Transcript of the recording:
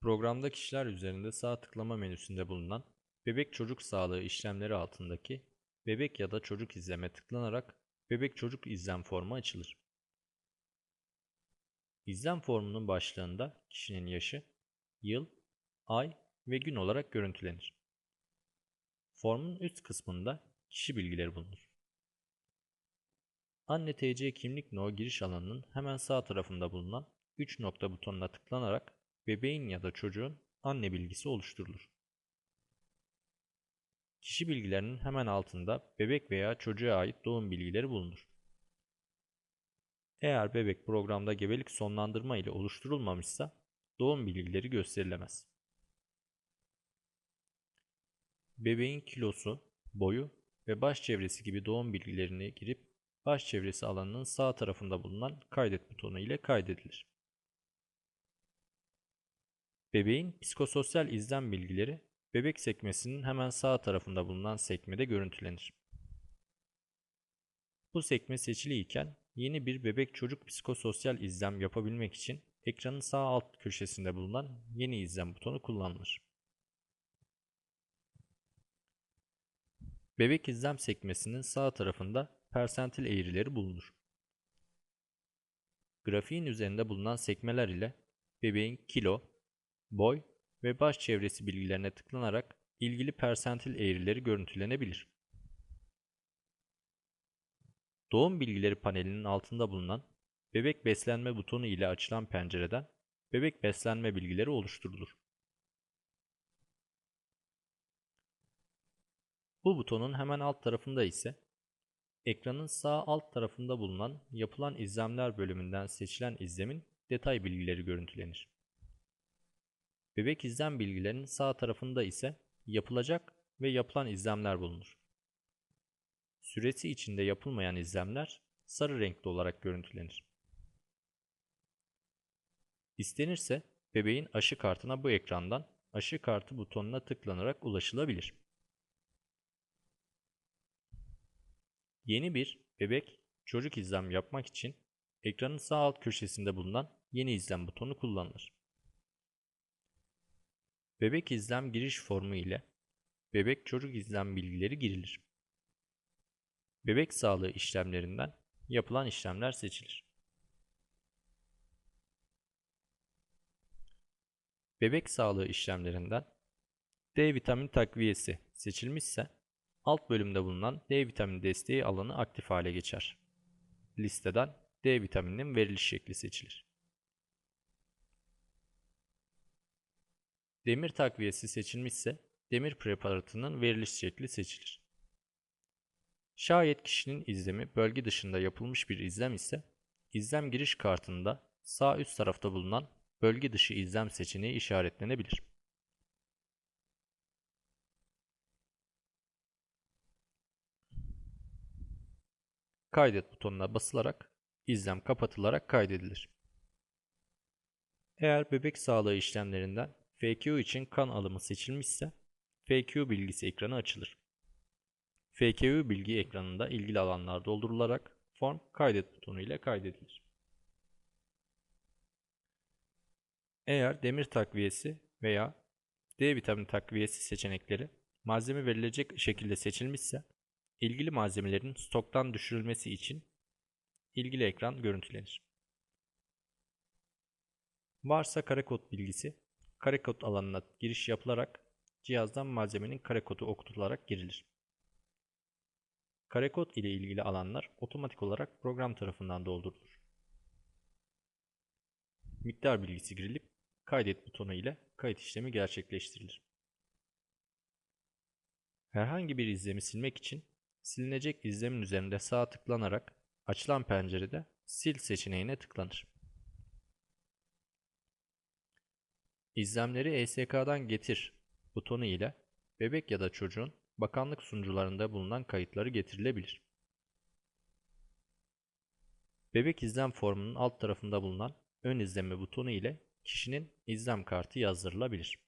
Programda kişiler üzerinde sağ tıklama menüsünde bulunan Bebek Çocuk Sağlığı işlemleri altındaki Bebek ya da Çocuk izleme tıklanarak Bebek Çocuk izlem formu açılır. İzlem formunun başlığında kişinin yaşı, yıl, ay ve gün olarak görüntülenir. Formun üst kısmında kişi bilgileri bulunur. Anne TC kimlik no giriş alanının hemen sağ tarafında bulunan 3 nokta butonuna tıklanarak bebeğin ya da çocuğun anne bilgisi oluşturulur. Kişi bilgilerinin hemen altında bebek veya çocuğa ait doğum bilgileri bulunur. Eğer bebek programda gebelik sonlandırma ile oluşturulmamışsa doğum bilgileri gösterilemez. Bebeğin kilosu, boyu ve baş çevresi gibi doğum bilgilerini girip baş çevresi alanının sağ tarafında bulunan kaydet butonu ile kaydedilir. Bebeğin psikososyal izlem bilgileri bebek sekmesinin hemen sağ tarafında bulunan sekmede görüntülenir. Bu sekme seçili iken yeni bir bebek çocuk psikososyal izlem yapabilmek için ekranın sağ alt köşesinde bulunan yeni izlem butonu kullanılır. Bebek izlem sekmesinin sağ tarafında persentil eğrileri bulunur. Grafiğin üzerinde bulunan sekmeler ile bebeğin kilo, boy ve baş çevresi bilgilerine tıklanarak ilgili persentil eğrileri görüntülenebilir. Doğum bilgileri panelinin altında bulunan bebek beslenme butonu ile açılan pencereden bebek beslenme bilgileri oluşturulur. Bu butonun hemen alt tarafında ise ekranın sağ alt tarafında bulunan yapılan izlemler bölümünden seçilen izlemin detay bilgileri görüntülenir. Bebek izlem bilgilerinin sağ tarafında ise yapılacak ve yapılan izlemler bulunur. Süresi içinde yapılmayan izlemler sarı renkli olarak görüntülenir. İstenirse bebeğin aşı kartına bu ekrandan aşı kartı butonuna tıklanarak ulaşılabilir. Yeni bir bebek çocuk izlem yapmak için ekranın sağ alt köşesinde bulunan yeni izlem butonu kullanılır. Bebek izlem giriş formu ile bebek çocuk izlem bilgileri girilir. Bebek sağlığı işlemlerinden yapılan işlemler seçilir. Bebek sağlığı işlemlerinden D vitamin takviyesi seçilmişse alt bölümde bulunan D vitamini desteği alanı aktif hale geçer. Listeden D vitamininin veriliş şekli seçilir. Demir takviyesi seçilmişse demir preparatının veriliş şekli seçilir. Şayet kişinin izlemi bölge dışında yapılmış bir izlem ise izlem giriş kartında sağ üst tarafta bulunan bölge dışı izlem seçeneği işaretlenebilir. Kaydet butonuna basılarak izlem kapatılarak kaydedilir. Eğer bebek sağlığı işlemlerinden FQ için kan alımı seçilmişse FQ bilgisi ekranı açılır. FQ bilgi ekranında ilgili alanlar doldurularak form kaydet butonu ile kaydedilir. Eğer demir takviyesi veya D vitamini takviyesi seçenekleri malzeme verilecek şekilde seçilmişse ilgili malzemelerin stoktan düşürülmesi için ilgili ekran görüntülenir. Varsa kare kod bilgisi kare kod alanına giriş yapılarak cihazdan malzemenin kare kodu okutularak girilir. Kare kod ile ilgili alanlar otomatik olarak program tarafından doldurulur. Miktar bilgisi girilip kaydet butonu ile kayıt işlemi gerçekleştirilir. Herhangi bir izlemi silmek için silinecek izlemin üzerinde sağ tıklanarak açılan pencerede sil seçeneğine tıklanır. İzlemleri ESK'dan getir butonu ile bebek ya da çocuğun bakanlık sunucularında bulunan kayıtları getirilebilir. Bebek izlem formunun alt tarafında bulunan ön izleme butonu ile kişinin izlem kartı yazdırılabilir.